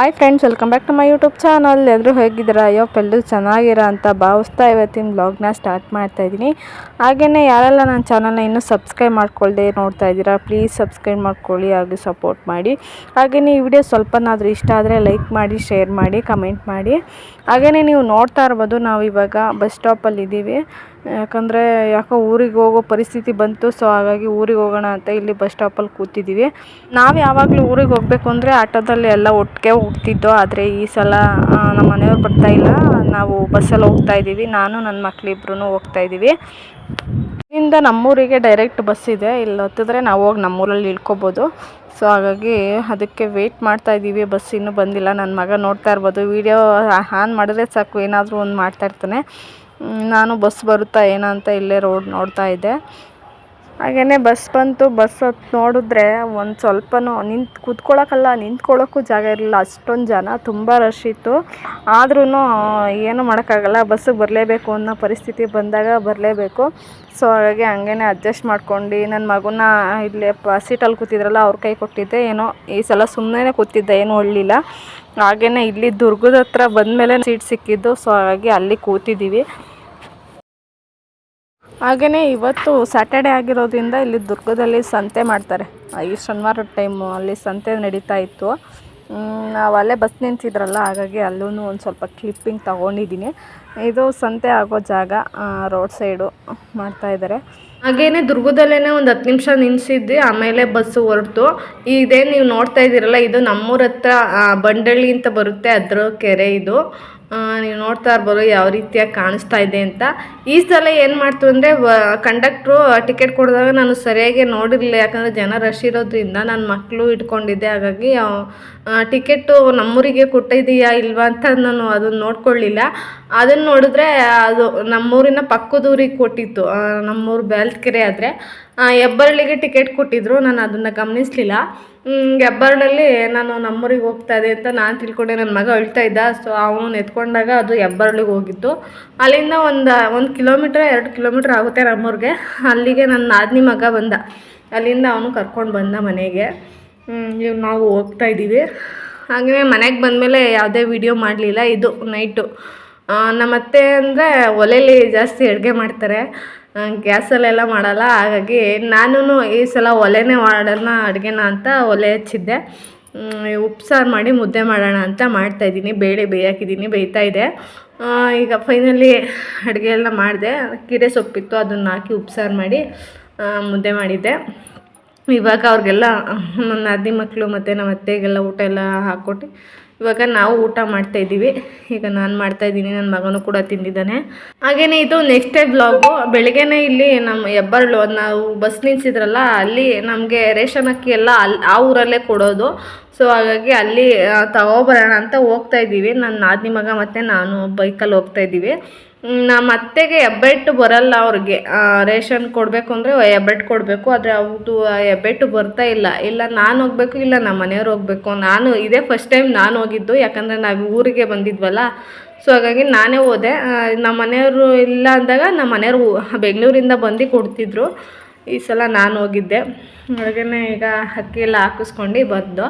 Hi friends welcome back to my YouTube channel ಎಲ್ಲರೂ ಹೇಗಿದ್ದೀರಾ? ಅಯ್ಯೋ ಎಲ್ಲರೂ ಚೆನ್ನಾಗಿರ ಅಂತ ಭಾವಿಸ್ತಾ ಇವತ್ತಿನ ಬ್ಲಾಗ್ನ ಸ್ಟಾರ್ಟ್ ಮಾಡ್ತಾ ಇದ್ದೀನಿ. ಹಾಗೆಯೇ ಯಾರೆಲ್ಲ ನನ್ನ ಚಾನಲ್ನ ಇನ್ನೂ ಸಬ್ಸ್ಕ್ರೈಬ್ ಮಾಡ್ಕೊಳ್ಳದೆ ನೋಡ್ತಾ ಇದ್ದೀರಾ ಪ್ಲೀಸ್ ಸಬ್ಸ್ಕ್ರೈಬ್ ಮಾಡ್ಕೊಳ್ಳಿ, ಹಾಗೂ ಸಪೋರ್ಟ್ ಮಾಡಿ. ಹಾಗೆಯೇ ಈ ವಿಡಿಯೋ ಸ್ವಲ್ಪನಾದರೂ ಇಷ್ಟ ಆದರೆ ಲೈಕ್ ಮಾಡಿ ಶೇರ್ ಮಾಡಿ ಕಮೆಂಟ್ ಮಾಡಿ. ಹಾಗೆಯೇ ನೀವು ನೋಡ್ತಾ ಇರ್ಬೋದು, ನಾವು ಇವಾಗ ಬಸ್ ಸ್ಟಾಪಲ್ಲಿ ಇದ್ದೀವಿ. ಯಾಕಂದರೆ ಯಾಕೋ ಊರಿಗೆ ಹೋಗೋ ಪರಿಸ್ಥಿತಿ ಬಂತು, ಸೊ ಹಾಗಾಗಿ ಊರಿಗೆ ಹೋಗೋಣ ಅಂತ ಇಲ್ಲಿ ಬಸ್ ಸ್ಟಾಪಲ್ಲಿ ಕೂತಿದ್ದೀವಿ. ನಾವು ಯಾವಾಗಲೂ ಊರಿಗೆ ಹೋಗಬೇಕು ಅಂದರೆ ಆಟೋದಲ್ಲಿ ಎಲ್ಲ ಒಟ್ಟಿಗೆ ಹೋಗ್ತಿದ್ದೋ, ಆದರೆ ಈ ಸಲ ನಮ್ಮ ಮನೆಯವ್ರು ಬರ್ತಾ ಇಲ್ಲ. ನಾವು ಬಸ್ಸಲ್ಲಿ ಹೋಗ್ತಾ ಇದ್ದೀವಿ, ನಾನು, ನನ್ನ ಮಕ್ಕಳಿಬ್ರು ಹೋಗ್ತಾ ಇದ್ದೀವಿ. ಇಲ್ಲಿಂದ ನಮ್ಮೂರಿಗೆ ಡೈರೆಕ್ಟ್ ಬಸ್ ಇದೆ. ಇಲ್ಲಿ ಹತ್ತಿದ್ರೆ ನಾವು ಹೋಗಿ ನಮ್ಮೂರಲ್ಲಿ ಇಳ್ಕೊಬೋದು. ಸೊ ಹಾಗಾಗಿ ಅದಕ್ಕೆ ವೆಯ್ಟ್ ಮಾಡ್ತಾ ಇದ್ದೀವಿ. ಬಸ್ ಇನ್ನೂ ಬಂದಿಲ್ಲ. ನನ್ನ ಮಗ ನೋಡ್ತಾ ಇರ್ಬೋದು. ವೀಡಿಯೋ ಆನ್ ಮಾಡಿದ್ರೆ ಸಾಕು. ಏನಾದರೂ ಒಂದು ಮಾಡ್ತಾ ಇರ್ತಾನೆ. ನಾನು ಬಸ್ ಬರುತ್ತಾ ಏನೋ ಅಂತ ಇಲ್ಲೇ ರೋಡ್ ನೋಡ್ತಾ ಇದ್ದೆ. ಹಾಗೆಯೇ ಬಸ್ ಬಂತು, ಬಸ್ ಹತ್ ನೋಡಿದ್ರೆ ಒಂದು ಸ್ವಲ್ಪನೂ ನಿಂತು ಕೂತ್ಕೊಳ್ಳೋಕ್ಕಲ್ಲ ನಿಂತ್ಕೊಳ್ಳೋಕ್ಕೂ ಜಾಗ ಇರಲಿಲ್ಲ. ಅಷ್ಟೊಂದು ಜನ, ತುಂಬ ರಶ್ ಇತ್ತು. ಆದ್ರೂ ಏನು ಮಾಡೋಕ್ಕಾಗಲ್ಲ, ಬಸ್ಸಿಗೆ ಬರಲೇಬೇಕು ಅನ್ನೋ ಪರಿಸ್ಥಿತಿ ಬಂದಾಗ ಬರಲೇಬೇಕು. ಸೊ ಹಾಗಾಗಿ ಹಂಗೇನೆ ಅಡ್ಜಸ್ಟ್ ಮಾಡ್ಕೊಂಡು. ನನ್ನ ಮಗುನ ಇಲ್ಲೇ ಪ ಸೀಟಲ್ಲಿ ಕೂತಿದ್ರಲ್ಲ, ಅವ್ರ ಕೈ ಕೊಟ್ಟಿದ್ದೆ. ಏನೋ ಈ ಸಲ ಸುಮ್ಮನೆ ಕೂತಿದ್ದೆ, ಏನೂ ಒಳ್ಳಿಲ್ಲ ಹಾಗೆಯೇ ಇಲ್ಲಿ ದುರ್ಗದ ಹತ್ರ ಬಂದಮೇಲೆ ಸೀಟ್ ಸಿಕ್ಕಿದ್ದು. ಸೊ ಹಾಗಾಗಿ ಅಲ್ಲಿ ಕೂತಿದ್ದೀವಿ ಹಾಗೆಯೇ ಇವತ್ತು ಸ್ಯಾಟರ್ಡೆ ಆಗಿರೋದ್ರಿಂದ ಇಲ್ಲಿ ದುರ್ಗದಲ್ಲಿ ಸಂತೆ ಮಾಡ್ತಾರೆ. ಈ ಶನಿವಾರ ಟೈಮು ಅಲ್ಲಿ ಸಂತೆ ನಡೀತಾ ಇತ್ತು. ನಾವು ಅಲ್ಲೇ ಬಸ್ ನಿಂತಿದ್ರಲ್ಲ, ಹಾಗಾಗಿ ಅಲ್ಲೂ ಒಂದು ಸ್ವಲ್ಪ ಕ್ಲಿಪ್ಪಿಂಗ್ ತಗೊಂಡಿದ್ದೀನಿ ಇದು ಸಂತೆ ಆಗೋ ಜಾಗ ರೋಡ್ ಸೈಡು ಮಾಡ್ತಾ ಇದ್ದಾರೆ ಹಾಗೇನೆ ದುರ್ಗದಲ್ಲೇ ಒಂದು ಹತ್ತು ನಿಮಿಷ ನಿಲ್ಸಿದ್ವಿ, ಆಮೇಲೆ ಬಸ್ಸು ಹೊರಟು. ಇದೇನು ನೀವು ನೋಡ್ತಾ ಇದ್ದೀರಲ್ಲ ಇದು ನಮ್ಮೂರ ಹತ್ರ ಬಂಡಳ್ಳಿ ಅಂತ ಬರುತ್ತೆ ಅದರ ಕೆರೆ ಇದು. ನೀವು ನೋಡ್ತಾ ಇರ್ಬೋದು ಯಾವ ರೀತಿಯಾಗಿ ಕಾಣಿಸ್ತಾ ಇದೆ ಅಂತ. ಈ ಸಲ ಏನು ಮಾಡ್ತು ಅಂದರೆ ಕಂಡಕ್ಟ್ರು ಟಿಕೆಟ್ ಕೊಡಿದಾಗ ನಾನು ಸರಿಯಾಗಿ ನೋಡಿರಲಿಲ್ಲ. ಯಾಕಂದರೆ ಜನ ರಶ್ ಇರೋದ್ರಿಂದ ನನ್ನ ಮಕ್ಕಳು ಇಟ್ಕೊಂಡಿದ್ದೆ. ಹಾಗಾಗಿ ಟಿಕೆಟು ನಮ್ಮೂರಿಗೆ ಕೊಟ್ಟಿದೆಯಾ ಇಲ್ವಾ ಅಂತ ನಾನು ಅದನ್ನು ನೋಡ್ಕೊಳ್ಳಿಲ್ಲ. ಅದನ್ನು ನೋಡಿದ್ರೆ ಅದು ನಮ್ಮೂರಿನ ಪಕ್ಕದೂರಿಗೆ ಕೊಟ್ಟಿತ್ತು. ನಮ್ಮೂರು ಬ್ಯಾಲ್ಕೆರೆ ಆದರೆ ಹೆಬ್ಬರಳಿಗೆ ಟಿಕೆಟ್ ಕೊಟ್ಟಿದ್ರು. ನಾನು ಅದನ್ನು ಗಮನಿಸಲಿಲ್ಲ. ಹೆಬ್ಬರಳಲ್ಲಿ ನಾನು ನಮ್ಮೂರಿಗೆ ಹೋಗ್ತಾ ಇದೆ ಅಂತ ನಾನು ತಿಳ್ಕೊಂಡೆ ನನ್ನ ಮಗ ಅಳ್ತಾ ಇದ್ದ. ಸೊ ಅವನು ಎತ್ಕೊಂಡಾಗ ಅದು ಹೆಬ್ಬರಳಿಗೆ ಹೋಗಿತ್ತು. ಅಲ್ಲಿಂದ ಒಂದು ಒಂದು ಕಿಲೋಮೀಟ್ರ್, ಎರಡು ಕಿಲೋಮೀಟ್ರ್ ಆಗುತ್ತೆ ನಮ್ಮೂರಿಗೆ. ಅಲ್ಲಿಗೆ ನನ್ನ ನಾದಿನಿ ಮಗ ಬಂದ. ಅಲ್ಲಿಂದ ಅವನು ಕರ್ಕೊಂಡು ಬಂದ ಮನೆಗೆ. ಇವ್ ನಾವು ಹೋಗ್ತಾ ಇದ್ದೀವಿ. ಹಾಗೆ ಮನೆಗೆ ಬಂದಮೇಲೆ ಯಾವುದೇ ವಿಡಿಯೋ ಮಾಡಲಿಲ್ಲ. ಇದು ನೈಟು. ನಮ್ಮ ಅತ್ತೆ ಅಂದರೆ ಒಲೆಯಲ್ಲಿ ಜಾಸ್ತಿ ಅಡುಗೆ ಮಾಡ್ತಾರೆ. ಗ್ಯಾಸಲ್ಲೆಲ್ಲ ಮಾಡಲ್ಲ, ಹಾಗಾಗಿ ನಾನು ಈ ಸಲ ಒಲೆನೇ ಮಾಡೋಣ, ಅಡುಗೆನ ಅಂತ ಒಲೆ ಹಚ್ಚಿದ್ದೆ. ಉಪ್ಸಾರು ಮಾಡಿ ಮುದ್ದೆ ಮಾಡೋಣ ಅಂತ ಮಾಡ್ತಾಯಿದ್ದೀನಿ ಬೇಳೆ ಬೇಯಾಕಿದ್ದೀನಿ, ಬೇಯ್ತಾ ಇದೆ. ಈಗ ಫೈನಲಿ ಅಡುಗೆ ಎಲ್ಲ ಮಾಡಿದೆ ಕೀರೆ ಸೊಪ್ಪಿತ್ತು, ಅದನ್ನು ಹಾಕಿ ಉಪ್ಸಾರು ಮಾಡಿ ಮುದ್ದೆ ಮಾಡಿದ್ದೆ. ಇವಾಗ ಅವ್ರಿಗೆಲ್ಲ ನನ್ನ ಅದಿ ಮಕ್ಕಳು ಮತ್ತು ನಮ್ಮ ಅತ್ತೆಗೆಲ್ಲ ಊಟ ಎಲ್ಲ ಹಾಕ್ಕೊಟ್ಟು ಇವಾಗ ನಾವು ಊಟ ಮಾಡ್ತಾ ಇದ್ದೀವಿ. ಈಗ ನಾನು ಮಾಡ್ತಾ ಇದ್ದೀನಿ ನನ್ನ ಮಗನೂ ಕೂಡ ತಿಂದಿದ್ದಾನೆ. ಹಾಗೆಯೇ ಇದು ನೆಕ್ಸ್ಟ್ ಡೇ ಬ್ಲಾಗು ಬೆಳಗ್ಗೆನೇ ಇಲ್ಲಿ ನಮ್ಮ ಹೆಬ್ಬರಳು ನಾವು ಬಸ್ ನಿಲ್ಸಿದ್ರಲ್ಲ, ಅಲ್ಲಿ ನಮಗೆ ರೇಷನ್ ಅಕ್ಕಿ ಎಲ್ಲ ಅಲ್ಲಿ ಆ ಊರಲ್ಲೇ ಕೊಡೋದು. ಸೊ ಹಾಗಾಗಿ ಅಲ್ಲಿ ತಗೋಬರೋಣ ಅಂತ ಹೋಗ್ತಾ ಇದ್ದೀವಿ. ನನ್ನ ನಾದಿನಿ ಮಗ ಮತ್ತು ನಾನು ಬೈಕಲ್ಲಿ ಹೋಗ್ತಾ ಇದ್ದೀವಿ. ನಮ್ಮ ಅತ್ತೆಗೆ ಹೆಬ್ಬೆಟ್ಟು ಬರಲ್ಲ ಅವ್ರಿಗೆ. ರೇಷನ್ ಕೊಡಬೇಕು ಅಂದರೆ ಹೆಬ್ಬೆಟ್ಟು ಕೊಡಬೇಕು, ಆದರೆ ಅವ್ರದ್ದು ಹೆಬ್ಬೆಟ್ಟು ಬರ್ತಾ ಇಲ್ಲ. ಇಲ್ಲ, ನಾನು ಹೋಗ್ಬೇಕು, ಇಲ್ಲ ನಮ್ಮ ಮನೆಯವ್ರು ಹೋಗ್ಬೇಕು. ನಾನು, ಇದೇ ಫಸ್ಟ್ ಟೈಮ್ ನಾನು ಹೋಗಿದ್ದು, ಯಾಕಂದರೆ ನಾವು ಊರಿಗೆ ಬಂದಿದ್ವಲ್ಲ. ಸೊ ಹಾಗಾಗಿ ನಾನೇ ಹೋದೆ. ನಮ್ಮ ಮನೆಯವರು ಇಲ್ಲ ಅಂದಾಗ ನಮ್ಮ ಮನೆಯವರು ಬೆಂಗಳೂರಿಂದ ಬಂದು ಕೊಡ್ತಿದ್ರು. ಈ ಸಲ ನಾನು ಹೋಗಿದ್ದೆ. ಹಾಗೇ ಈಗ ಅಕ್ಕಿ ಎಲ್ಲ ಹಾಕಿಸ್ಕೊಂಡು ಬಂದು,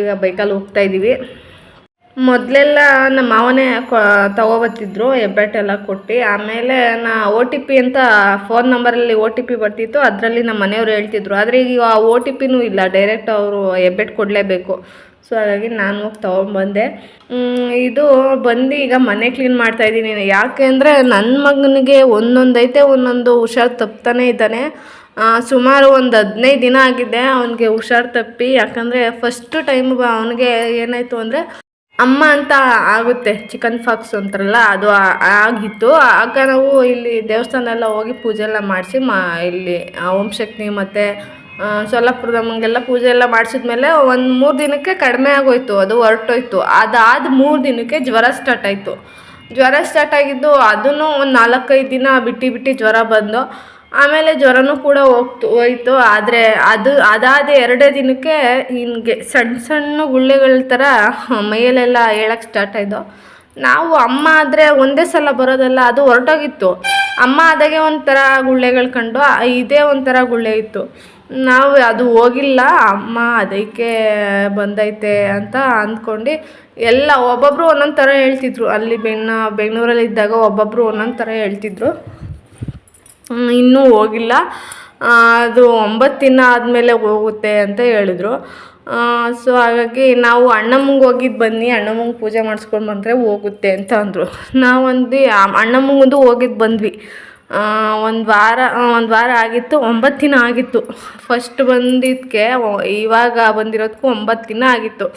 ಈಗ ಬೈಕಲ್ಲಿ ಹೋಗ್ತಾ ಇದ್ದೀವಿ ಮೊದಲೆಲ್ಲ ನಮ್ಮ ಮಾವನೇ ತಗೋಬತ್ತಿದ್ರು ಹೆಬ್ಬೆಟ್ಟೆಲ್ಲ ಕೊಟ್ಟು. ಆಮೇಲೆ ನಾ ಓ ಟಿ ಪಿ ಅಂತ ಫೋನ್ ನಂಬರಲ್ಲಿ ಓ ಟಿ ಪಿ ಬರ್ತಿತ್ತು, ಅದರಲ್ಲಿ ನಮ್ಮ ಮನೆಯವ್ರು ಹೇಳ್ತಿದ್ರು. ಆದರೆ ಈಗ ಆ ಓ ಟಿ ಪಿನೂ ಇಲ್ಲ ಡೈರೆಕ್ಟ್ ಅವರು ಹೆಬ್ಬೆಟ್ಟು ಕೊಡಲೇಬೇಕು. ಸೊ ಹಾಗಾಗಿ ನಾನು ಹೋಗಿ ತೊಗೊಂಬಂದೆ. ಇದು ಬಂದು ಈಗ ಮನೆ ಕ್ಲೀನ್ ಮಾಡ್ತಾ ಇದ್ದೀನಿ. ಯಾಕೆ ಅಂದರೆ ನನ್ನ ಮಗನಿಗೆ ಒಂದೊಂದೈತೆ, ಒಂದೊಂದು ಹುಷಾರು ತಪ್ತಾನೆ ಇದ್ದಾನೆ. ಸುಮಾರು ಒಂದು ಹದಿನೈದು ದಿನ ಆಗಿದೆ, ಅವನಿಗೆ ಹುಷಾರು ತಪ್ಪಿ. ಯಾಕಂದರೆ ಫಸ್ಟು ಟೈಮ್ ಅವನಿಗೆ ಏನಾಯಿತು ಅಂದರೆ ಅಮ್ಮ ಅಂತ ಆಗುತ್ತೆ ಚಿಕನ್ ಫಾಕ್ಸ್ ಅಂತಾರಲ್ಲ, ಅದು ಆಗಿತ್ತು. ಆಗ ನಾವು ಇಲ್ಲಿ ದೇವಸ್ಥಾನ ಎಲ್ಲ ಹೋಗಿ ಪೂಜೆ ಎಲ್ಲ ಮಾಡಿಸಿ ಮಾ, ಇಲ್ಲಿ ಓಂ ಶಕ್ತಿ ಮತ್ತು ಸೊಲ್ಲಾಪುರದಮ್ಮಂಗೆಲ್ಲ ಪೂಜೆ ಎಲ್ಲ ಮಾಡಿಸಿದ್ಮೇಲೆ ಒಂದು ಮೂರು ದಿನಕ್ಕೆ ಕಡಿಮೆ ಆಗೋಯ್ತು, ಅದು ಹೊರಟೋಯ್ತು. ಅದಾದ ಮೂರು ದಿನಕ್ಕೆ ಜ್ವರ ಸ್ಟಾರ್ಟ್ ಆಯಿತು. ಜ್ವರ ಸ್ಟಾರ್ಟ್ ಆಗಿದ್ದು ಅದನ್ನು ಒಂದು ನಾಲ್ಕೈದು ದಿನ ಬಿಟ್ಟು ಬಿಟ್ಟು ಜ್ವರ ಬಂದು ಆಮೇಲೆ ಜ್ವರನೂ ಕೂಡ ಹೋಗ್ತು, ಹೋಯ್ತು. ಆದರೆ ಅದು, ಅದಾದ ಎರಡೇ ದಿನಕ್ಕೆ ಹಿಂಗೆ ಸಣ್ಣ ಸಣ್ಣ ಗುಳ್ಳೆಗಳ ಥರ ಮೈಯಲ್ಲೆಲ್ಲ ಹೇಳಕ್ಕೆ ಸ್ಟಾರ್ಟ್ ಆಯಿತು. ನಾವು ಅಮ್ಮ ಆದರೆ ಒಂದೇ ಸಲ ಬರೋದಲ್ಲ, ಅದು ಹೊರಟೋಗಿತ್ತು. ಅಮ್ಮ ಆದಾಗೆ ಒಂಥರ ಗುಳ್ಳೆಗಳು ಕಂಡು ಇದೇ ಒಂಥರ ಗುಳ್ಳೆ ಇತ್ತು. ನಾವು ಅದು ಹೋಗಿಲ್ಲ, ಅಮ್ಮ ಅದಕ್ಕೆ ಬಂದೈತೆ ಅಂತ ಅಂದ್ಕೊಂಡು ಎಲ್ಲ ಒಬ್ಬೊಬ್ಬರು ಒಂದೊಂದು ಥರ ಹೇಳ್ತಿದ್ರು. ಅಲ್ಲಿ ಬೆನ್ನ ಬೆಂಗಳೂರಲ್ಲಿ ಇದ್ದಾಗ ಒಬ್ಬೊಬ್ಬರು ಒಂದೊಂದು ಥರ ಹೇಳ್ತಿದ್ರು. ಇನ್ನೂ ಹೋಗಿಲ್ಲ. ಅದು ಒಂಬತ್ತು ದಿನ ಆದಮೇಲೆ ಹೋಗುತ್ತೆ ಅಂತ ಹೇಳಿದ್ರು. ಸೊ ಹಾಗಾಗಿ ನಾವು ಅಣ್ಣಮ್ಮಂಗೆ ಹೋಗಿದ್ದು ಬನ್ನಿ, ಅಣ್ಣಮ್ಮಂಗೆ ಪೂಜೆ ಮಾಡಿಸ್ಕೊಂಡು ಬಂದರೆ ಹೋಗುತ್ತೆ ಅಂತ ಅಂದರು. ನಾವು ಅಣ್ಣಮ್ಮಂಗೊಂದು ಹೋಗಿದ್ದು ಬಂದ್ವಿ. ಒಂದು ವಾರ ಒಂದು ವಾರ ಆಗಿತ್ತು, ಒಂಬತ್ತು ದಿನ ಆಗಿತ್ತು. ಫಸ್ಟ್ ಬಂದಿದ್ದಕ್ಕೆ ಇವಾಗ ಬಂದಿರೋದಕ್ಕೂ ಒಂಬತ್ತು ದಿನ ಆಗಿತ್ತು.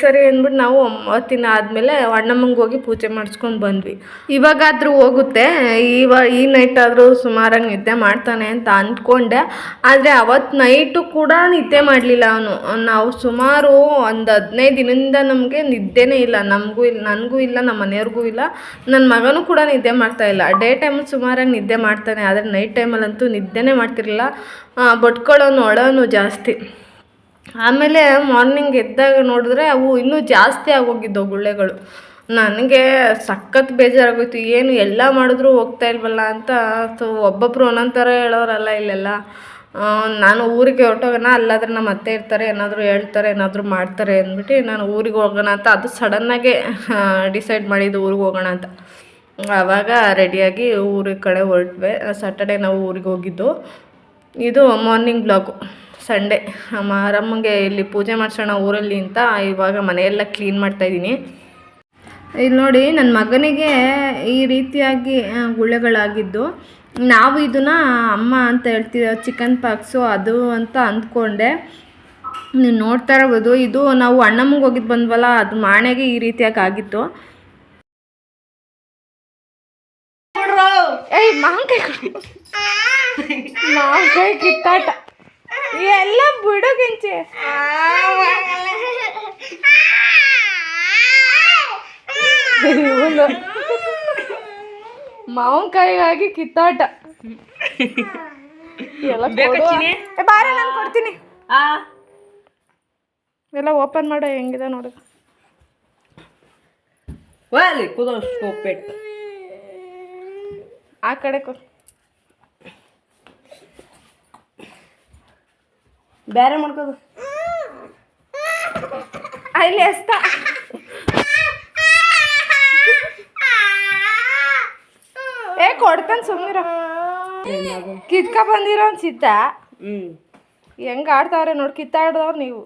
ಸರಿ ಅಂದ್ಬಿಟ್ಟು ನಾವು ಒಂಬತ್ತು ದಿನ ಆದಮೇಲೆ ಅಣ್ಣಮ್ಮಂಗೆ ಹೋಗಿ ಪೂಜೆ ಮಾಡಿಸ್ಕೊಂಡು ಬಂದ್ವಿ. ಇವಾಗಾದರೂ ಹೋಗುತ್ತೆ. ಇವ, ಈ ನೈಟ್ ಆದರೂ ಸುಮಾರಾಗಿ ನಿದ್ದೆ ಮಾಡ್ತಾನೆ ಅಂತ ಅಂದ್ಕೊಂಡೆ. ಆದರೆ ಅವತ್ತು ನೈಟು ಕೂಡ ನಿದ್ದೆ ಮಾಡಲಿಲ್ಲ ಅವನು. ನಾವು ಸುಮಾರು ಒಂದು ಹದಿನೈದು ದಿನದಿಂದ ನಮಗೆ ನಿದ್ದೆನೇ ಇಲ್ಲ. ನಮಗೂ ಇಲ್ಲ ನನಗೂ ಇಲ್ಲ ನಮ್ಮ ಮನೆಯವ್ರಿಗೂ ಇಲ್ಲ. ನನ್ನ ಮಗನೂ ಕೂಡ ನಿದ್ದೆ ಮಾಡ್ತಾ ಇಲ್ಲ. ಡೇ ಟೈಮಲ್ಲಿ ಸುಮಾರಾಗಿ ನಿದ್ದೆ ಮಾಡ್ತಾನೆ. ಆದರೆ ನೈಟ್ ಟೈಮಲ್ಲಂತೂ ನಿದ್ದೆನೇ ಮಾಡ್ತಿರಲಿಲ್ಲ. ಬೊಟ್ಕೊಳ್ಳೋನು ಅಳೋನು ಜಾಸ್ತಿ. ಆಮೇಲೆ ಮಾರ್ನಿಂಗ್ ಎದ್ದಾಗ ನೋಡಿದ್ರೆ ಅವು ಇನ್ನೂ ಜಾಸ್ತಿ ಆಗೋಗಿದ್ದವು ಗುಳ್ಳೆಗಳು. ನನಗೆ ಸಖತ್ ಬೇಜಾರಾಗೋಯ್ತು, ಏನು ಎಲ್ಲ ಮಾಡಿದ್ರೂ ಹೋಗ್ತಾ ಇಲ್ವಲ್ಲ ಅಂತ. ಸೊ ಒಬ್ಬೊಬ್ಬರು ಒಂದೊಂದು ಥರ ಹೇಳೋರಲ್ಲ ಇಲ್ಲೆಲ್ಲ. ನಾನು ಊರಿಗೆ ಹೊರಟೋಗೋಣ, ಅಲ್ಲಾದ್ರೆ ನಮ್ಮ ಅತ್ತೆ ಇರ್ತಾರೆ, ಏನಾದರೂ ಹೇಳ್ತಾರೆ, ಏನಾದರೂ ಮಾಡ್ತಾರೆ ಅಂದ್ಬಿಟ್ಟು ನಾನು ಊರಿಗೆ ಹೋಗೋಣ ಅಂತ. ಅದು ಸಡನ್ನಾಗೆ ಡಿಸೈಡ್ ಮಾಡಿದ್ದು ಊರಿಗೆ ಹೋಗೋಣ ಅಂತ. ಆವಾಗ ರೆಡಿಯಾಗಿ ಊರಿಗೆ ಕಡೆ ಹೊರಟ್ವೆ. ಸಾಟರ್ಡೆ ನಾವು ಊರಿಗೆ ಹೋಗಿದ್ದು. ಇದು ಮಾರ್ನಿಂಗ್ ಬ್ಲಾಗು ಸಂಡೇ. ಮಾರಮ್ಮನಿಗೆ ಇಲ್ಲಿ ಪೂಜೆ ಮಾಡಿಸೋಣ ಊರಲ್ಲಿ ಅಂತ ಇವಾಗ ಮನೆಯೆಲ್ಲ ಕ್ಲೀನ್ ಮಾಡ್ತಾ ಇದ್ದೀನಿ. ಇಲ್ಲಿ ನೋಡಿ ನನ್ನ ಮಗನಿಗೆ ಈ ರೀತಿಯಾಗಿ ಗುಳ್ಳೆಗಳಾಗಿದ್ದು. ನಾವು ಇದನ್ನ ಅಮ್ಮ ಅಂತ ಹೇಳ್ತೀವಿ ಚಿಕನ್ ಪಾಕ್ಸು ಅದು ಅಂತ ಅಂದ್ಕೊಂಡೆ. ನೀವು ನೋಡ್ತಾ ಇರ್ಬೋದು ಇದು ನಾವು ಅಣ್ಣಮ್ಮಗೆ ಹೋಗಿದ್ದು ಬಂದ್ವಲ್ಲ ಅದು ಮಾಣೆಗೆ ಈ ರೀತಿಯಾಗಿ ಆಗಿತ್ತು. ಏಯ್ ಮಾಂಕಾಯಿ ಮಾಂಕಾಯಿ ಕಿತ್ತಾಟ. ಎಲ್ಲ ಬಿಡು ಗಿಂಚೆ ಇವನು ಮಾವಿನಕಾಯಿಗಾಗಿ ಕಿತ್ತಾಟ ಎಲ್ಲ ಕೊಡು. ಏ, ಬಾರೆ ನಾನು ಕೊಡ್ತೀನಿ ಎಲ್ಲ ಓಪನ್ ಮಾಡೋ ಹೆಂಗಿದೆ ನೋಡು Vale, kudo stupid. ಆ ಕಡೆ ಕೊ ಬೇರೆ ಮಾಡ್ಕೋದು. ಅಲ್ಲಿ ಎಸ್ತ ಏ ಕೊಡ್ತಾನೆ ಸುಮ್ಮನಿರ ಕಿತ್ಕ ಬಂದಿರೋ ಚಿತ್ತ ಹ್ಮ್. ಹೆಂಗ್ ಆಡ್ತಾವ್ರೆ ನೋಡಿ ಕಿತ್ತಾಡ್ದವ್ರು ನೀವು.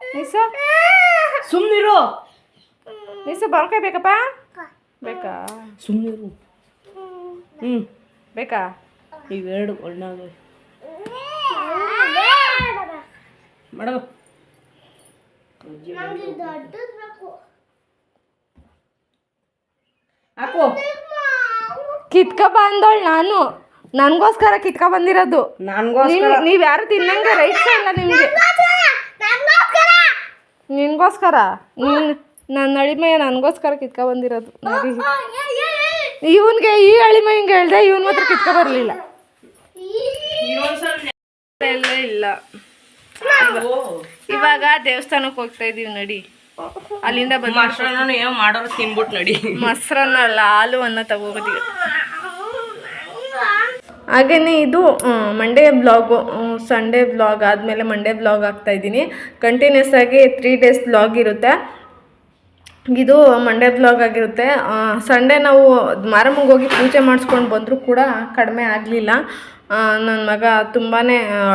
ನಿಸ ಸುಮ್ನಿರು. ನಿಸ ಬಂಕಾಯಿ ಬೇಕಪ್ಪ? ಬೇಕಾ? ಸುಮ್ನಿರು. ಹ್ಮ್. ಬೇಕಾ? ಇವೆರಡು ಒಣ್ಣಾಗ ಮಾಡೋ. ಹಾಕು. ಕಿತ್ಕ ಬಂದೋಳ್ ನಾನು. ನನಗೋಸ್ಕರ ಕಿತ್ಕ ಬಂದಿರೋದು. ನೀವ್ ನೀವು ನೀವು ಯಾರು ತಿನ್ನಂಗ ರೈಟ್ಸ್ ಇಲ್ಲ ನಿಮಗೆ. ನಿನ್ಗೋಸ್ಕರ ನೀನು ನನ್ನ ಅಳಿಮಯ ನನಗೋಸ್ಕರ ಕಿತ್ಕ ಬಂದಿರೋದು. ಇವನ್ಗೆ ಈ ಅಳಿಮೆ ಹಿಂಗೆ ಹೇಳ್ದೆ ಇವನ್ ಮಾತ್ರ ಕಿತ್ಕ ಬರಲಿಲ್ಲ. ಇಲ್ಲ. ಇವಾಗ ದೇವಸ್ಥಾನಕ್ಕೆ ಹೋಗ್ತಾ ಇದೀವಿ ನಡಿ. ಅಲ್ಲಿಂದ ಮೊಸರನ್ನ ಏನು ಮಾಡೋರು ತಿನ್ಬಿಟ್ಟು ನಡಿ. ಮೊಸರನ್ನ ಅಲ್ಲ ಹಾಲು ಅನ್ನ ತಗೋಬೋದಿಗೆ ಹಾಗೆಯೇ ಇದು ಮಂಡೇ ಬ್ಲಾಗು ಸಂಡೇ ಬ್ಲಾಗ್ ಆದಮೇಲೆ ಮಂಡೇ ಬ್ಲಾಗ್ ಆಗ್ತಾ ಇದ್ದೀನಿ ಕಂಟಿನ್ಯೂಸ್ ಆಗಿ ತ್ರೀ ಡೇಸ್ ಬ್ಲಾಗ್ ಇರುತ್ತೆ. ಇದು ಮಂಡೇ ಬ್ಲಾಗ್ ಆಗಿರುತ್ತೆ. ಸಂಡೇ ನಾವು ಮಾರಮ್ಮಗೆ ಹೋಗಿ ಪೂಜೆ ಮಾಡಿಸ್ಕೊಂಡು ಬಂದರೂ ಕೂಡ ಕಡಿಮೆ ಆಗಲಿಲ್ಲ. ನನ್ನ ಮಗ ತುಂಬಾ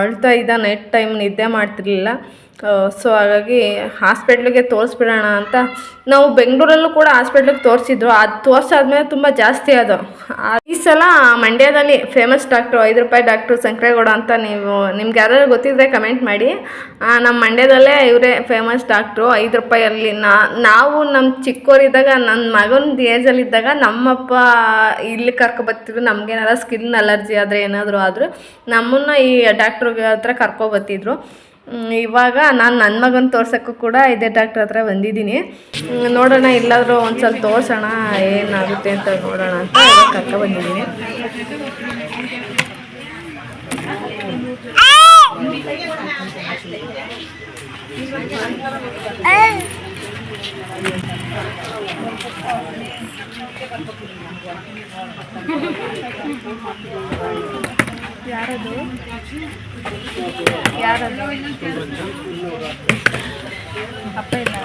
ಅಳ್ತಾ ಇದ್ದ ನೈಟ್ ಟೈಮ್ ನಿದ್ದೆ ಮಾಡ್ತಿರ್ಲಿಲ್ಲ. ಸೊ ಹಾಗಾಗಿ ಹಾಸ್ಪಿಟ್ಲಿಗೆ ತೋರಿಸ್ಬಿಡೋಣ ಅಂತ. ನಾವು ಬೆಂಗಳೂರಲ್ಲೂ ಕೂಡ ಹಾಸ್ಪಿಟ್ಲಿಗೆ ತೋರಿಸಿದ್ರು. ಅದು ತೋರಿಸಾದ್ಮೇಲೆ ತುಂಬ ಜಾಸ್ತಿ ಅದು ಸಲ ಮಂಡ್ಯದಲ್ಲಿ ಫೇಮಸ್ ಡಾಕ್ಟ್ರು ಐದು ರೂಪಾಯಿ ಡಾಕ್ಟ್ರು ಶಂಕರೇಗೌಡ ಅಂತ ನೀವು, ನಿಮ್ಗೆ ಯಾರಾದ್ರು ಗೊತ್ತಿದ್ರೆ ಕಮೆಂಟ್ ಮಾಡಿ. ನಮ್ಮ ಮಂಡ್ಯದಲ್ಲೇ ಇವರೇ ಫೇಮಸ್ ಡಾಕ್ಟ್ರು ಐದು ರೂಪಾಯಲ್ಲಿ ನಾವು ನಮ್ಮ ಚಿಕ್ಕವರಿದ್ದಾಗ ನನ್ನ ಮಗನ ಏಜಲ್ಲಿದ್ದಾಗ ನಮ್ಮಪ್ಪ ಇಲ್ಲಿ ಕರ್ಕೊಬರ್ತಿದ್ರು ನಮಗೇನಾರ ಸ್ಕಿನ್ ಅಲರ್ಜಿ ಆದರೆ ಏನಾದರೂ ಆದರೂ ನಮ್ಮನ್ನು ಈ ಡಾಕ್ಟ್ರಿಗೆ ಹತ್ರ ಕರ್ಕೊಬತ್ತಿದ್ರು ಇವಾಗ ನಾನು ನನ್ನ ಮಗನ ತೋರ್ಸೋಕ್ಕೂ ಕೂಡ ಇದೇ ಡಾಕ್ಟ್ರ್ ಹತ್ರ ಬಂದಿದ್ದೀನಿ. ನೋಡೋಣ, ಇಲ್ಲಾದರೂ ಒಂದು ಸ್ವಲ್ಪ ತೋರ್ಸೋಣ, ಏನಾಗುತ್ತೆ ಅಂತ ನೋಡೋಣ ಅಂತ ಕರ್ಕೊ ಬಂದಿದ್ದೀನಿ. ಯಾರದು ಯಾರದು ಅಪ್ಪ ಇಲ್ಲ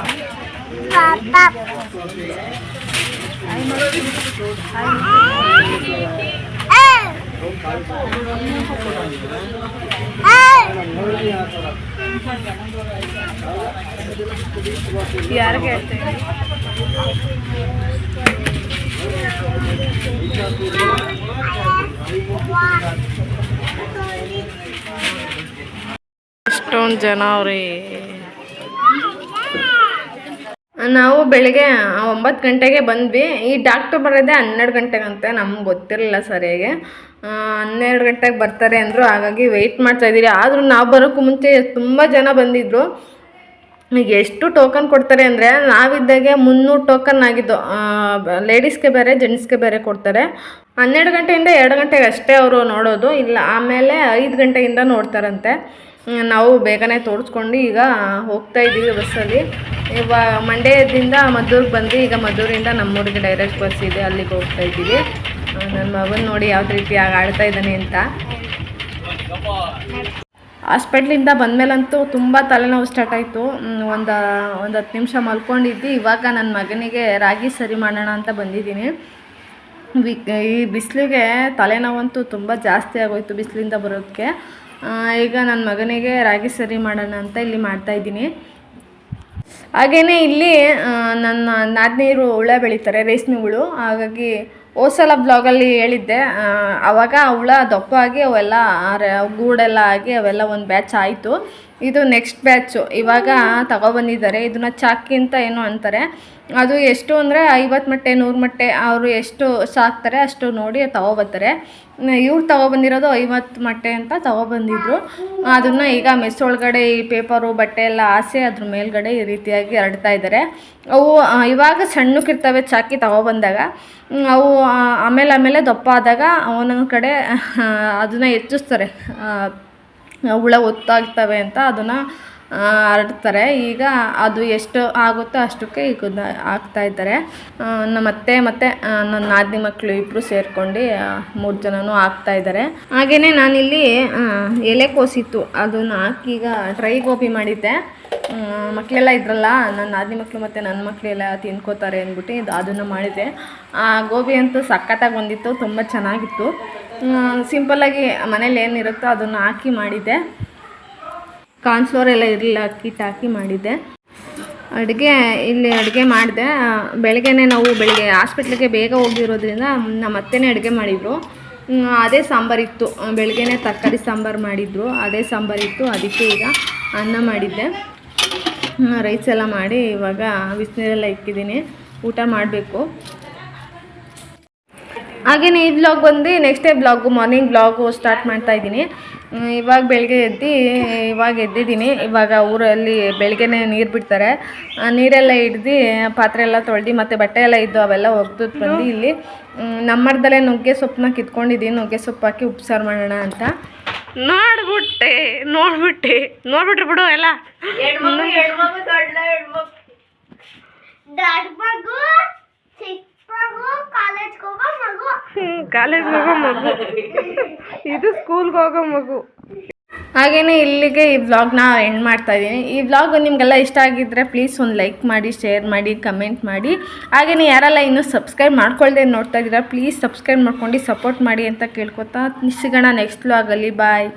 ಯಾರಿಗೆ ಹೇಳ್ತೀನಿ ಎಷ್ಟೊಂದು ಜನ ಅವ್ರಿ. ನಾವು ಬೆಳಿಗ್ಗೆ ಒಂಬತ್ತು ಗಂಟೆಗೆ ಬಂದ್ವಿ. ಈ ಡಾಕ್ಟ್ರ್ ಬರೋದೇ ಹನ್ನೆರಡು ಗಂಟೆಗಂತೆ, ನಮ್ಗೆ ಗೊತ್ತಿರಲಿಲ್ಲ ಸರಿಯಾಗಿ. ಹನ್ನೆರಡು ಗಂಟೆಗೆ ಬರ್ತಾರೆ ಅಂದರು, ಹಾಗಾಗಿ ವೆಯ್ಟ್ ಮಾಡ್ತಾ ಇದ್ದೀರಿ ಆದರೂ ನಾವು ಬರೋಕ್ಕೂ ಮುಂಚೆ ತುಂಬ ಜನ ಬಂದಿದ್ದರು ಈಗ ಎಷ್ಟು ಟೋಕನ್ ಕೊಡ್ತಾರೆ ಅಂದರೆ, ನಾವಿದ್ದಾಗೆ ಮುನ್ನೂರು ಟೋಕನ್ ಆಗಿದ್ದು. ಲೇಡೀಸ್ಗೆ ಬೇರೆ ಜೆಂಟ್ಸ್ಗೆ ಬೇರೆ ಕೊಡ್ತಾರೆ. ಹನ್ನೆರಡು ಗಂಟೆಯಿಂದ ಎರಡು ಗಂಟೆಗೆ ಅಷ್ಟೇ ಅವರು ನೋಡೋದು. ಇಲ್ಲ, ಆಮೇಲೆ ಐದು ಗಂಟೆಯಿಂದ ನೋಡ್ತಾರಂತೆ. ನಾವು ಬೇಗನೆ ತೋರಿಸ್ಕೊಂಡು ಈಗ ಹೋಗ್ತಾ ಇದ್ದೀವಿ ಬಸ್ಸಲ್ಲಿ. ಇವಾಗ ಮಂಡ್ಯದಿಂದ ಮದ್ದೂರಿಗೆ ಬಂದು ಈಗ ಮದ್ದೂರಿಂದ ನಮ್ಮೂರಿಗೆ ಡೈರೆಕ್ಟ್ ಬಸ್ ಇದೆ, ಅಲ್ಲಿಗೆ ಹೋಗ್ತಾ ಇದ್ದೀವಿ. ನನ್ನ ಮಗನ ನೋಡಿ ಯಾವ ರೀತಿ ಆಡ್ತಾ ಇದ್ದಾನೆ ಅಂತ. ಹಾಸ್ಪಿಟ್ಲಿಂದ ಬಂದಮೇಲಂತೂ ತುಂಬ ತಲೆನೋವು ಸ್ಟಾರ್ಟ್ ಆಯಿತು. ಒಂದು ಒಂದು ಹತ್ತು ನಿಮಿಷ ಮಲ್ಕೊಂಡಿದ್ದು ಇವಾಗ ನನ್ನ ಮಗನಿಗೆ ರಾಗಿ ಸರಿ ಮಾಡೋಣ ಅಂತ ಬಂದಿದ್ದೀನಿ. ಈ ಬಿಸಿಲಿಗೆ ತಲೆನೋವಂತೂ ತುಂಬ ಜಾಸ್ತಿ ಆಗೋಯ್ತು ಬಿಸಿಲಿಂದ ಬರೋದಕ್ಕೆ ಈಗ ನನ್ನ ಮಗನಿಗೆ ರಾಗಿ ಸರಿ ಮಾಡೋಣ ಅಂತ ಇಲ್ಲಿ ಮಾಡ್ತಾಯಿದ್ದೀನಿ ಹಾಗೆಯೇ ಇಲ್ಲಿ ನನ್ನ ನಾದಿನೀರು ಹುಳ ಬೆಳೀತಾರೆ, ರೇಷ್ಮೆ ಹುಳು. ಹಾಗಾಗಿ ಓಸಲ ಸಲ ಬ್ಲಾಗಲ್ಲಿ ಹೇಳಿದ್ದೆ. ಆವಾಗ ಹುಳ ದಪ್ಪ ಆಗಿ ಅವೆಲ್ಲ ಗೂಡೆಲ್ಲ ಆಗಿ ಅವೆಲ್ಲ ಒಂದು ಬ್ಯಾಚ್ ಆಯಿತು. ಇದು ನೆಕ್ಸ್ಟ್ ಬ್ಯಾಚು ಇವಾಗ ತಗೊಬಂದಿದ್ದಾರೆ ಇದನ್ನ ಚಾಕಿ ಅಂತ ಏನೋ ಅಂತಾರೆ. ಅದು ಎಷ್ಟು ಅಂದರೆ ಐವತ್ತು ಮೊಟ್ಟೆ, ನೂರು ಮೊಟ್ಟೆ ಅವರು ಎಷ್ಟು ಸಾಕ್ತಾರೆ ಅಷ್ಟು ನೋಡಿ ತಗೊಬರ್ತಾರೆ ಇವ್ರು ತಗೊಬಂದಿರೋದು ಐವತ್ತು ಮೊಟ್ಟೆ ಅಂತ ತಗೊಬಂದಿದ್ರು ಅದನ್ನು ಈಗ ಮೆಸ್ ಒಳಗಡೆ ಈ ಪೇಪರು ಬಟ್ಟೆ ಎಲ್ಲ ಆಸೆ ಅದ್ರ ಮೇಲ್ಗಡೆ ಈ ರೀತಿಯಾಗಿ ಹರಡ್ತಾ ಇದ್ದಾರೆ ಅವು ಇವಾಗ ಸಣ್ಣಕ್ಕಿರ್ತವೆ ಚಾಕಿ ತಗೊಬಂದಾಗ ಅವು ಆಮೇಲೆ ಆಮೇಲೆ ದಪ್ಪ ಆದಾಗ ಒಂದೊಂದು ಕಡೆ ಅದನ್ನು ಹೆಚ್ಚಿಸ್ತಾರೆ. ಹುಳ ಒತ್ತಾಗ್ತವೆ ಅಂತ ಅದನ್ನು ಹರಡ್ತಾರೆ. ಈಗ ಅದು ಎಷ್ಟು ಆಗುತ್ತೋ ಅಷ್ಟಕ್ಕೆ ಈಗ ಹಾಕ್ತಾ ಇದ್ದಾರೆ. ನಮ್ಮ ಅತ್ತೆ ಮತ್ತು ನನ್ನ ನಾದಿನಿ ಮಕ್ಕಳು ಇಬ್ಬರು ಸೇರ್ಕೊಂಡು ಮೂರು ಜನನೂ ಹಾಕ್ತಾ ಇದ್ದಾರೆ. ಹಾಗೆಯೇ ನಾನಿಲ್ಲಿ ಎಲೆಕೋಸಿತ್ತು ಅದನ್ನು ಹಾಕಿ ಈಗ ಡ್ರೈ ಗೋಬಿ ಮಾಡಿದ್ದೆ. ಮಕ್ಕಳೆಲ್ಲ ಇದ್ರಲ್ಲ, ನನ್ನ ನಾದಿ ಮಕ್ಕಳು ಮತ್ತು ನನ್ನ ಮಕ್ಕಳೆಲ್ಲ ತಿನ್ಕೋತಾರೆ ಅಂದ್ಬಿಟ್ಟು ಇದು ಅದನ್ನು ಮಾಡಿದ್ದೆ ಆ, ಗೋಬಿ ಅಂತೂ ಸಖತ್ತಾಗಿ ಬಂದಿತ್ತು, ತುಂಬ ಚೆನ್ನಾಗಿತ್ತು. ಸಿಂಪಲ್ಲಾಗಿ ಮನೇಲಿ ಏನಿರುತ್ತೋ ಅದನ್ನು ಹಾಕಿ ಮಾಡಿದ್ದೆ. ಕಾರ್ನ್ಫ್ಲೋರ್ ಎಲ್ಲ ಇರಲಿಲ್ಲ, ಅಕ್ಕಿ ಹಾಕಿ ಮಾಡಿದ್ದೆ. ಅಡುಗೆ ಇಲ್ಲಿ ಅಡುಗೆ ಮಾಡಿದೆ. ಬೆಳಗ್ಗೆನೇ ನಾವು ಬೆಳಗ್ಗೆ ಹಾಸ್ಪಿಟ್ಲಿಗೆ ಬೇಗ ಹೋಗಿರೋದ್ರಿಂದ ನಮ್ಮ ಅತ್ತೆನೇ ಅಡುಗೆ ಮಾಡಿದರು. ಅದೇ ಸಾಂಬಾರಿತ್ತು ಬೆಳಗ್ಗೆನೇ ತರಕಾರಿ ಸಾಂಬಾರು ಮಾಡಿದ್ರು. ಅದೇ ಸಾಂಬಾರಿತ್ತು ಅದಕ್ಕೆ ಈಗ ಅನ್ನ ಮಾಡಿದ್ದೆ. ರೈಸ್ ಎಲ್ಲ ಮಾಡಿ ಇವಾಗ ಬಿಸಿನೀರೆಲ್ಲ ಇಕ್ಕಿದ್ದೀನಿ. ಊಟ ಮಾಡಬೇಕು. ಹಾಗೆಯೇ ಈ ಬ್ಲಾಗ್ ಬಂದು next day blog morning blog start ಮಾಡ್ತಾ ಇದ್ದೀನಿ. ಇವಾಗ ಬೆಳಗ್ಗೆ ಎದ್ದು ಇವಾಗ ಎದ್ದಿದ್ದೀನಿ. ಇವಾಗ ಊರಲ್ಲಿ ಬೆಳಗ್ಗೆನೇ ನೀರು ಬಿಡ್ತಾರೆ. ಆ ನೀರೆಲ್ಲ ಹಿಡ್ದು ಪಾತ್ರೆ ಎಲ್ಲ ತೊಳ್ದು ಮತ್ತು ಬಟ್ಟೆ ಎಲ್ಲ ಇದ್ದು ಅವೆಲ್ಲ ಒಗ್ದು ಬಂದು ಇಲ್ಲಿ ನಮ್ಮರ್ದಲ್ಲೇ ನಮ್ಮ ಮರದಲ್ಲೇ ನುಗ್ಗೆ ಸೊಪ್ಪನ್ನ ಕಿತ್ಕೊಂಡಿದ್ದೀನಿ ನುಗ್ಗೆ ಸೊಪ್ಪು ಹಾಕಿ ಉಪ್ಸಾರು ಮಾಡೋಣ ಅಂತ. ನೋಡ್ಬಿಟ್ಟೆ ನೋಡ್ಬಿಟ್ಟೆ. ನೋಡ್ಬಿಟ್ರೆ ಬಿಡು ಎಲ್ಲ. ದೊಡ್ಡ ಕಾಲೇಜ್ಗೆ ಹೋಗೋ ಮಗು. ಇದು ಸ್ಕೂಲ್ಗೆ ಹೋಗೋ ಮಗು. ಹಾಗೆಯೇ ಇಲ್ಲಿಗೆ ಈ ವ್ಲಾಗ್ನ ಎಂಡ್ ಮಾಡ್ತಾ ಇದ್ದೀನಿ. ಈ ವ್ಲಾಗ್ ನಿಮಗೆಲ್ಲ ಇಷ್ಟ ಆಗಿದ್ದರೆ ಪ್ಲೀಸ್ ಒಂದು ಲೈಕ್ ಮಾಡಿ ಶೇರ್ ಮಾಡಿ ಕಮೆಂಟ್ ಮಾಡಿ. ಹಾಗೆಯೇ ಯಾರೆಲ್ಲ ಇನ್ನೂ ಸಬ್ಸ್ಕ್ರೈಬ್ ಮಾಡ್ಕೊಳ್ದೆ ನೋಡ್ತಾ ಇದ್ದೀರಾ ಪ್ಲೀಸ್ ಸಬ್ಸ್ಕ್ರೈಬ್ ಮಾಡ್ಕೊಂಡು ಸಪೋರ್ಟ್ ಮಾಡಿ ಅಂತ ಕೇಳ್ಕೊತಾ ಸಿಗೋಣ ನೆಕ್ಸ್ಟ್ ವ್ಲಾಗಲ್ಲಿ ಬಾಯ್